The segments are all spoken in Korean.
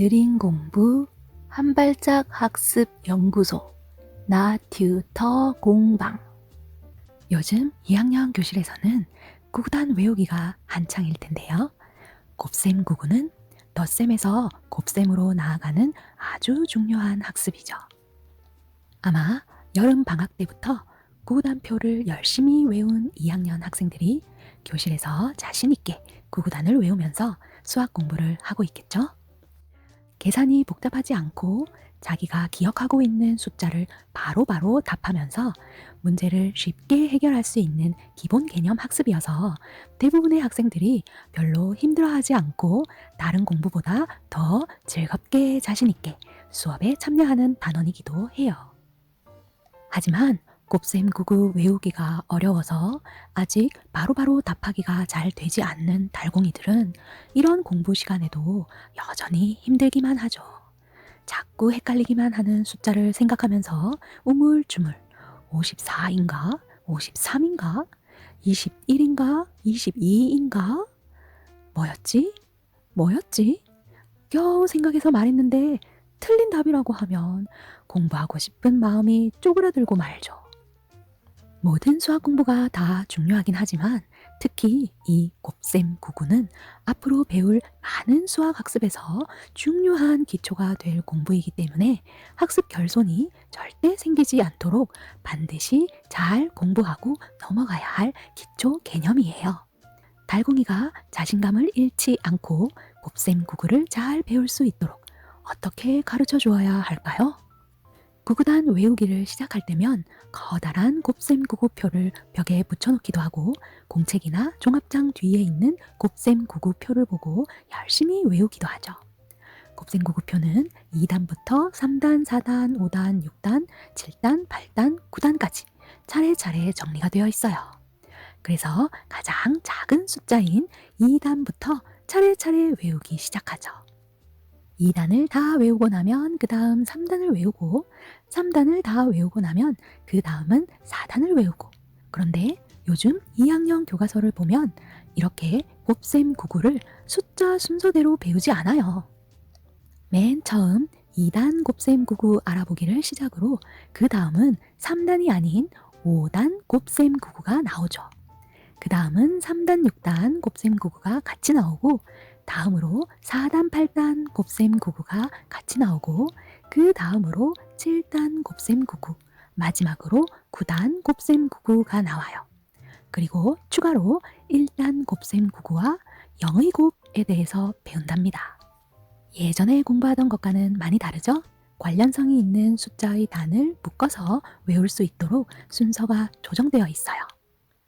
느린 공부 한 발짝 학습 연구소 나 튜터 공방 요즘 2학년 교실에서는 구구단 외우기가 한창일 텐데요. 곱셈 구구는 덧셈에서 곱셈으로 나아가는 아주 중요한 학습이죠. 아마 여름 방학 때부터 구구단표를 열심히 외운 2학년 학생들이 교실에서 자신있게 구구단을 외우면서 수학 공부를 하고 있겠죠? 계산이 복잡하지 않고 자기가 기억하고 있는 숫자를 바로 바로 답하면서 문제를 쉽게 해결할 수 있는 기본 개념 학습이어서 대부분의 학생들이 별로 힘들어하지 않고 다른 공부보다 더 즐겁게 자신있게 수업에 참여하는 단원이기도 해요. 하지만 곱셈 구구 외우기가 어려워서 아직 바로 바로 답하기가 잘 되지 않는 달공이들은 이런 공부 시간에도 여전히 힘들기만 하죠. 자꾸 헷갈리기만 하는 숫자를 생각하면서 우물쭈물 54인가? 53인가? 21인가? 22인가? 뭐였지? 뭐였지? 겨우 생각해서 말했는데 틀린 답이라고 하면 공부하고 싶은 마음이 쪼그라들고 말죠. 모든 수학 공부가 다 중요하긴 하지만 특히 이 곱셈 구구는 앞으로 배울 많은 수학 학습에서 중요한 기초가 될 공부이기 때문에 학습 결손이 절대 생기지 않도록 반드시 잘 공부하고 넘어가야 할 기초 개념이에요. 달공이가 자신감을 잃지 않고 곱셈 구구를 잘 배울 수 있도록 어떻게 가르쳐 주어야 할까요? 구구단 외우기를 시작할 때면 커다란 곱셈 구구표를 벽에 붙여놓기도 하고 공책이나 종합장 뒤에 있는 곱셈 구구표를 보고 열심히 외우기도 하죠. 곱셈 구구표는 2단부터 3단, 4단, 5단, 6단, 7단, 8단, 9단까지 차례차례 정리가 되어 있어요. 그래서 가장 작은 숫자인 2단부터 차례차례 외우기 시작하죠. 2단을 다 외우고 나면 그 다음 3단을 외우고 3단을 다 외우고 나면 그 다음은 4단을 외우고 그런데 요즘 2학년 교과서를 보면 이렇게 곱셈 구구를 숫자 순서대로 배우지 않아요. 맨 처음 2단 곱셈 구구 알아보기를 시작으로 그 다음은 3단이 아닌 5단 곱셈 구구가 나오죠. 그 다음은 3단, 6단 곱셈 구구가 같이 나오고 다음으로 4단, 8단 곱셈 구구가 같이 나오고 그 다음으로 7단 곱셈 구구, 마지막으로 9단 곱셈 구구가 나와요. 그리고 추가로 1단 곱셈 구구와 영의 곱에 대해서 배운답니다. 예전에 공부하던 것과는 많이 다르죠? 관련성이 있는 숫자의 단을 묶어서 외울 수 있도록 순서가 조정되어 있어요.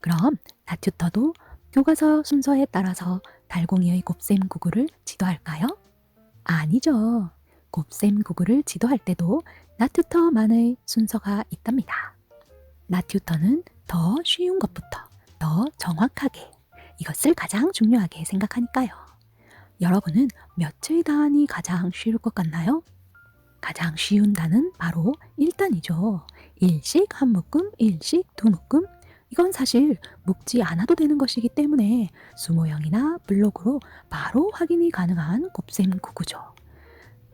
그럼 나튜터도 교과서 순서에 따라서 달공이의 곱셈 구구를 지도할까요? 아니죠. 곱셈 구구를 지도할 때도 나튜터만의 순서가 있답니다. 나튜터는 더 쉬운 것부터 더 정확하게 이것을 가장 중요하게 생각하니까요. 여러분은 몇의 단이 가장 쉬울 것 같나요? 가장 쉬운 단은 바로 1단이죠. 일식 한 묶음, 일식 두 묶음, 이건 사실 묶지 않아도 되는 것이기 때문에 수모형이나 블록으로 바로 확인이 가능한 곱셈 구구죠.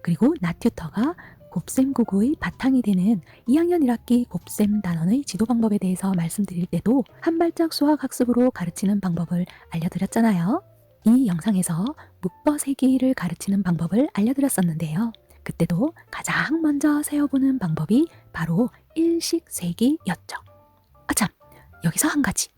그리고 나튜터가 곱셈 구구의 바탕이 되는 2학년 1학기 곱셈 단원의 지도 방법에 대해서 말씀드릴 때도 한 발짝 수학 학습으로 가르치는 방법을 알려드렸잖아요. 이 영상에서 묶어 세기를 가르치는 방법을 알려드렸었는데요. 그때도 가장 먼저 세어보는 방법이 바로 일식 세기였죠. 아참, 여기서 한 가지.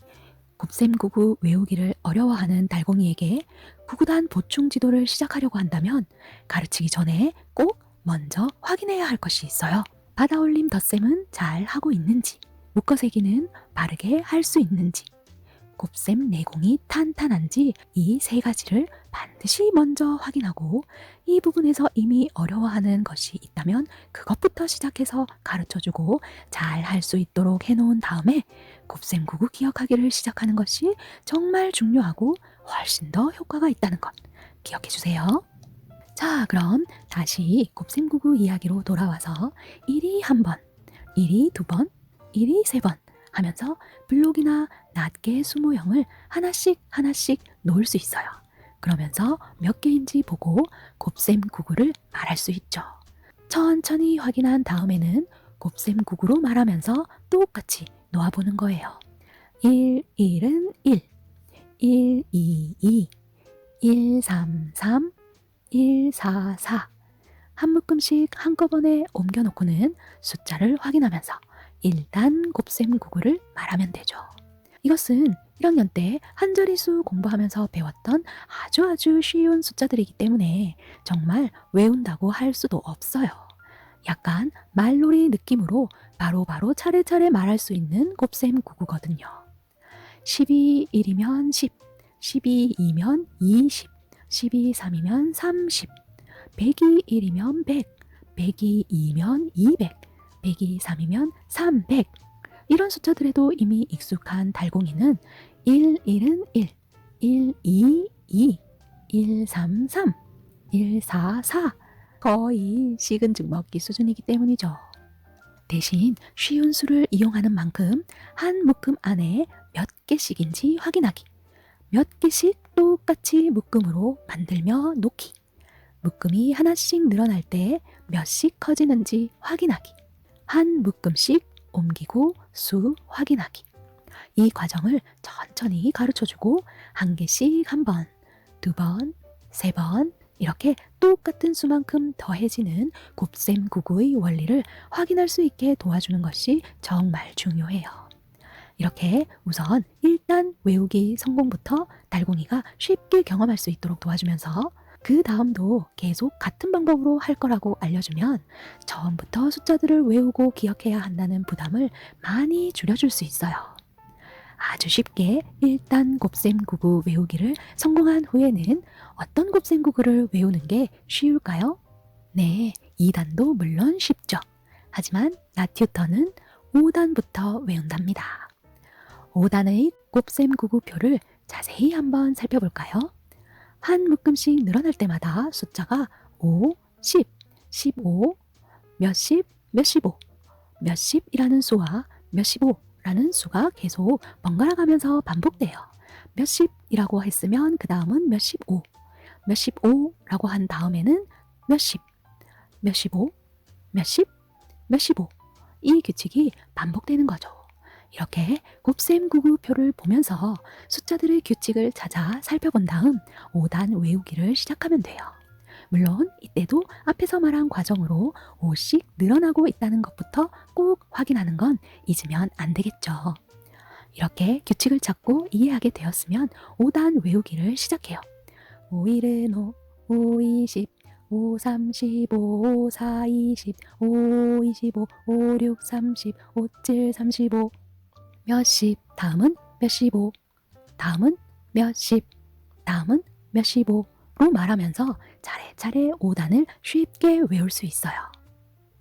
곱셈 구구 외우기를 어려워하는 달공이에게 구구단 보충 지도를 시작하려고 한다면 가르치기 전에 꼭 먼저 확인해야 할 것이 있어요. 받아올림 덧셈은 잘 하고 있는지, 묶어세기는 바르게 할 수 있는지, 곱셈 내공이 탄탄한지 이 세 가지를 반드시 먼저 확인하고 이 부분에서 이미 어려워하는 것이 있다면 그것부터 시작해서 가르쳐주고 잘 할 수 있도록 해놓은 다음에 곱셈 구구 기억하기를 시작하는 것이 정말 중요하고 훨씬 더 효과가 있다는 것 기억해 주세요. 자, 그럼 다시 곱셈 구구 이야기로 돌아와서 1이 한 번, 1이 두 번, 1이 세번 하면서 블록이나 낱개 수모형을 하나씩 하나씩 놓을 수 있어요. 그러면서 몇 개인지 보고 곱셈 구구를 말할 수 있죠. 천천히 확인한 다음에는 곱셈 구구로 말하면서 똑같이 놓아보는 거예요. 1, 1은 1, 1, 2, 2, 1, 3, 3, 1, 4, 4. 한 묶음씩 한꺼번에 옮겨놓고는 숫자를 확인하면서 일단 곱셈 구구를 말하면 되죠. 이것은 1학년 때 한 자리수 공부하면서 배웠던 아주 아주 쉬운 숫자들이기 때문에 정말 외운다고 할 수도 없어요. 약간 말놀이 느낌으로 바로 바로 차례차례 말할 수 있는 곱셈 구구거든요. 12, 1이면 10, 12, 2면 20, 12, 3이면 30, 100이 1이면 100, 100이 2면 200, 100이 3이면 300. 이런 숫자들에도 이미 익숙한 달공이는 1, 1은 1, 1, 2, 2, 1, 3, 3, 1, 4, 4. 거의 식은 죽 먹기 수준이기 때문이죠. 대신 쉬운 수를 이용하는 만큼 한 묶음 안에 몇 개씩인지 확인하기. 몇 개씩 똑같이 묶음으로 만들며 놓기. 묶음이 하나씩 늘어날 때 몇씩 커지는지 확인하기. 한 묶음씩 옮기고 수 확인하기. 이 과정을 천천히 가르쳐 주고 한 개씩 한 번, 두 번, 세 번, 이렇게 똑같은 수만큼 더해지는 곱셈 구구의 원리를 확인할 수 있게 도와주는 것이 정말 중요해요. 이렇게 우선 일단 외우기 성공부터 달공이가 쉽게 경험할 수 있도록 도와주면서 그 다음도 계속 같은 방법으로 할 거라고 알려주면 처음부터 숫자들을 외우고 기억해야 한다는 부담을 많이 줄여줄 수 있어요. 아주 쉽게 일단 곱셈 구구 외우기를 성공한 후에는 어떤 곱셈 구구를 외우는 게 쉬울까요? 네, 2단도 물론 쉽죠. 하지만 나튜터는 5단부터 외운답니다. 5단의 곱셈 구구표를 자세히 한번 살펴볼까요? 한 묶음씩 늘어날 때마다 숫자가 5, 10, 15, 몇십, 몇십오, 몇십이라는 수와 몇십오라는 수가 계속 번갈아 가면서 반복돼요. 몇십이라고 했으면 그 다음은 몇십오, 몇십오라고 한 다음에는 몇십, 몇십오, 몇십, 몇십오. 이 규칙이 반복되는 거죠. 이렇게 곱셈 구구표를 보면서 숫자들의 규칙을 찾아 살펴본 다음 5단 외우기를 시작하면 돼요. 물론 이때도 앞에서 말한 과정으로 5씩 늘어나고 있다는 것부터 꼭 확인하는 건 잊으면 안 되겠죠. 이렇게 규칙을 찾고 이해하게 되었으면 5단 외우기를 시작해요. 5 1은 5, 5 20, 5 30, 5 4 20, 5 25, 5 6 30, 5 7 35 몇십, 다음은 몇십오, 다음은 몇십, 다음은 몇십오로 말하면서 차례차례 5단을 쉽게 외울 수 있어요.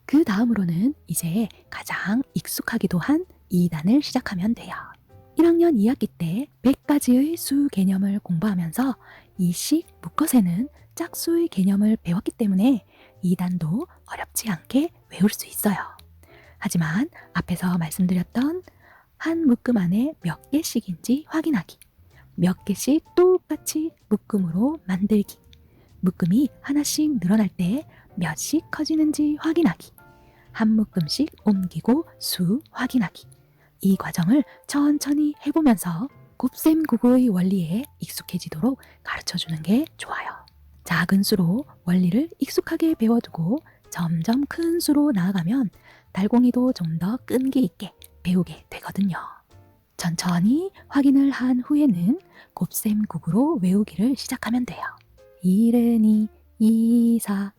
그 다음으로는 이제 가장 익숙하기도 한 2단을 시작하면 돼요. 1학년 2학기 때 100가지의 수 개념을 공부하면서 이씩 묶어세는 짝수의 개념을 배웠기 때문에 2단도 어렵지 않게 외울 수 있어요. 하지만 앞에서 말씀드렸던 한 묶음 안에 몇 개씩인지 확인하기. 몇 개씩 똑같이 묶음으로 만들기. 묶음이 하나씩 늘어날 때 몇씩 커지는지 확인하기. 한 묶음씩 옮기고 수 확인하기. 이 과정을 천천히 해보면서 곱셈 구구의 원리에 익숙해지도록 가르쳐 주는 게 좋아요. 작은 수로 원리를 익숙하게 배워두고 점점 큰 수로 나아가면 달공이도 좀 더 끈기 있게 배우게 되거든요. 천천히 확인을 한 후에는 곱셈 구구로 외우기를 시작하면 돼요. 이른이 이사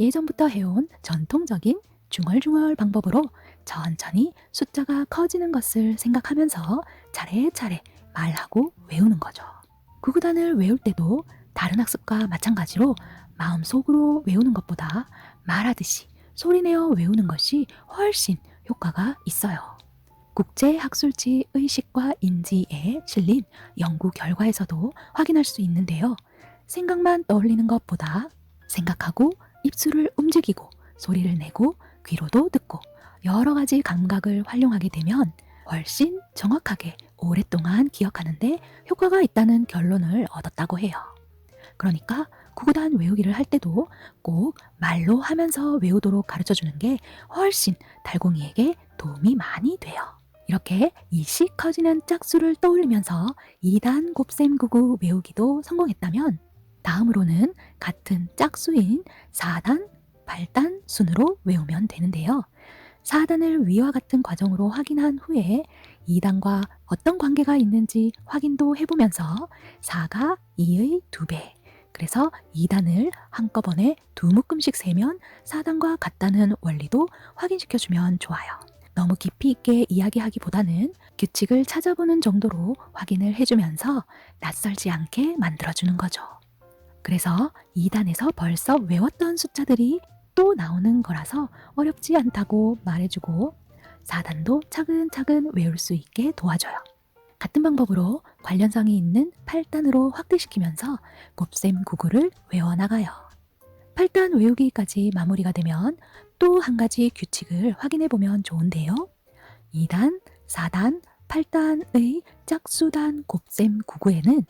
예전부터 해온 전통적인 중얼중얼 방법으로 천천히 숫자가 커지는 것을 생각하면서 차례차례 말하고 외우는 거죠. 구구단을 외울 때도 다른 학습과 마찬가지로 마음속으로 외우는 것보다 말하듯이 소리내어 외우는 것이 훨씬 효과가 있어요. 국제학술지 의식과 인지에 실린 연구 결과에서도 확인할 수 있는데요. 생각만 떠올리는 것보다 생각하고 입술을 움직이고 소리를 내고 귀로도 듣고 여러 가지 감각을 활용하게 되면 훨씬 정확하게 오랫동안 기억하는데 효과가 있다는 결론을 얻었다고 해요. 그러니까 구구단 외우기를 할 때도 꼭 말로 하면서 외우도록 가르쳐 주는 게 훨씬 달공이에게 도움이 많이 돼요. 이렇게 이씩 커지는 짝수를 떠올리면서 2단 곱셈구구 외우기도 성공했다면 다음으로는 같은 짝수인 4단, 8단 순으로 외우면 되는데요. 4단을 위와 같은 과정으로 확인한 후에 2단과 어떤 관계가 있는지 확인도 해보면서 4가 2의 2배, 그래서 2단을 한꺼번에 두 묶음씩 세면 4단과 같다는 원리도 확인시켜주면 좋아요. 너무 깊이 있게 이야기하기보다는 규칙을 찾아보는 정도로 확인을 해주면서 낯설지 않게 만들어주는 거죠. 그래서 2단에서 벌써 외웠던 숫자들이 또 나오는 거라서 어렵지 않다고 말해주고 4단도 차근차근 외울 수 있게 도와줘요. 같은 방법으로 관련성이 있는 8단으로 확대시키면서 곱셈 구구를 외워나가요. 8단 외우기까지 마무리가 되면 또 한 가지 규칙을 확인해 보면 좋은데요. 2단, 4단, 8단의 짝수단 곱셈 구구에는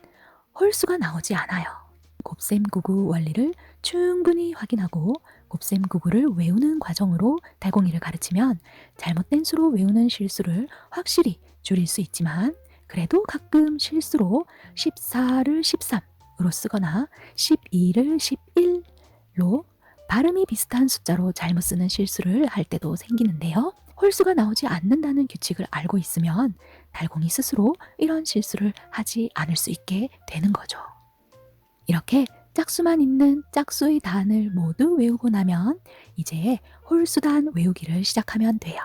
홀수가 나오지 않아요. 곱셈 구구 원리를 충분히 확인하고 곱셈 구구를 외우는 과정으로 달공이를 가르치면 잘못된 수로 외우는 실수를 확실히 줄일 수 있지만 그래도 가끔 실수로 14를 13으로 쓰거나 12를 11 로 발음이 비슷한 숫자로 잘못 쓰는 실수를 할 때도 생기는데요. 홀수가 나오지 않는다는 규칙을 알고 있으면 달공이 스스로 이런 실수를 하지 않을 수 있게 되는 거죠. 이렇게 짝수만 있는 짝수의 단을 모두 외우고 나면 이제 홀수단 외우기를 시작하면 돼요.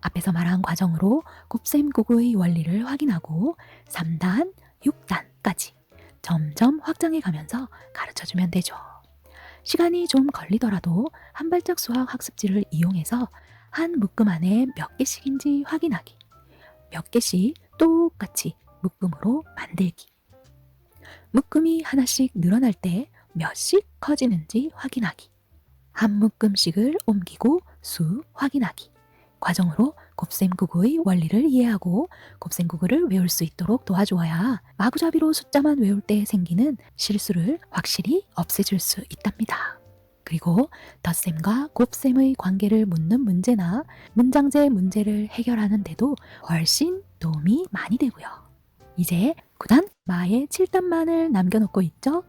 앞에서 말한 과정으로 곱셈구구의 원리를 확인하고 3단, 6단까지 점점 확장해 가면서 가르쳐 주면 되죠. 시간이 좀 걸리더라도 한 발짝 수학 학습지를 이용해서 한 묶음 안에 몇 개씩인지 확인하기. 몇 개씩 똑같이 묶음으로 만들기. 묶음이 하나씩 늘어날 때 몇씩 커지는지 확인하기. 한 묶음씩을 옮기고 수 확인하기. 과정으로 곱셈구구의 원리를 이해하고 곱셈구구를 외울 수 있도록 도와주어야 마구잡이로 숫자만 외울 때 생기는 실수를 확실히 없애줄 수 있답니다. 그리고 덧셈과 곱셈의 관계를 묻는 문제나 문장제 문제를 해결하는데도 훨씬 도움이 많이 되고요. 이제 9단 마의 7단만을 남겨놓고 있죠?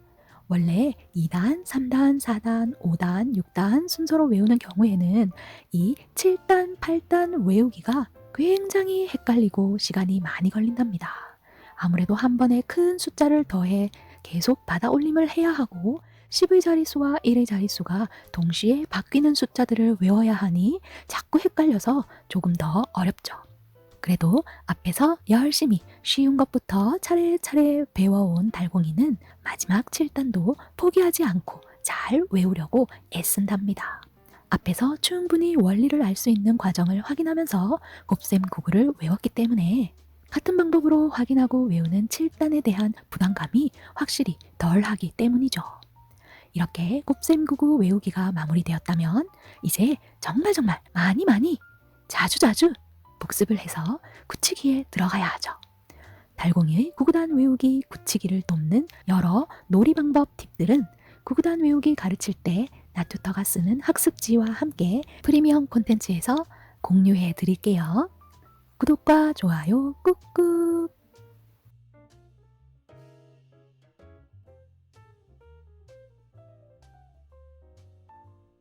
원래 2단, 3단, 4단, 5단, 6단 순서로 외우는 경우에는 이 7단, 8단 외우기가 굉장히 헷갈리고 시간이 많이 걸린답니다. 아무래도 한 번에 큰 숫자를 더해 계속 받아 올림을 해야 하고 10의 자릿수와 1의 자릿수가 동시에 바뀌는 숫자들을 외워야 하니 자꾸 헷갈려서 조금 더 어렵죠. 그래도 앞에서 열심히 쉬운 것부터 차례차례 배워온 달공이는 마지막 7단도 포기하지 않고 잘 외우려고 애쓴답니다. 앞에서 충분히 원리를 알 수 있는 과정을 확인하면서 곱셈 구구를 외웠기 때문에 같은 방법으로 확인하고 외우는 7단에 대한 부담감이 확실히 덜 하기 때문이죠. 이렇게 곱셈 구구 외우기가 마무리되었다면 이제 정말 정말 많이 많이 자주자주 복습을 해서 굳히기에 들어가야 하죠. 달공이의 구구단 외우기 굳히기를 돕는 여러 놀이 방법 팁들은 구구단 외우기 가르칠 때 나투터가 쓰는 학습지와 함께 프리미엄 콘텐츠에서 공유해 드릴게요. 구독과 좋아요 꾹꾹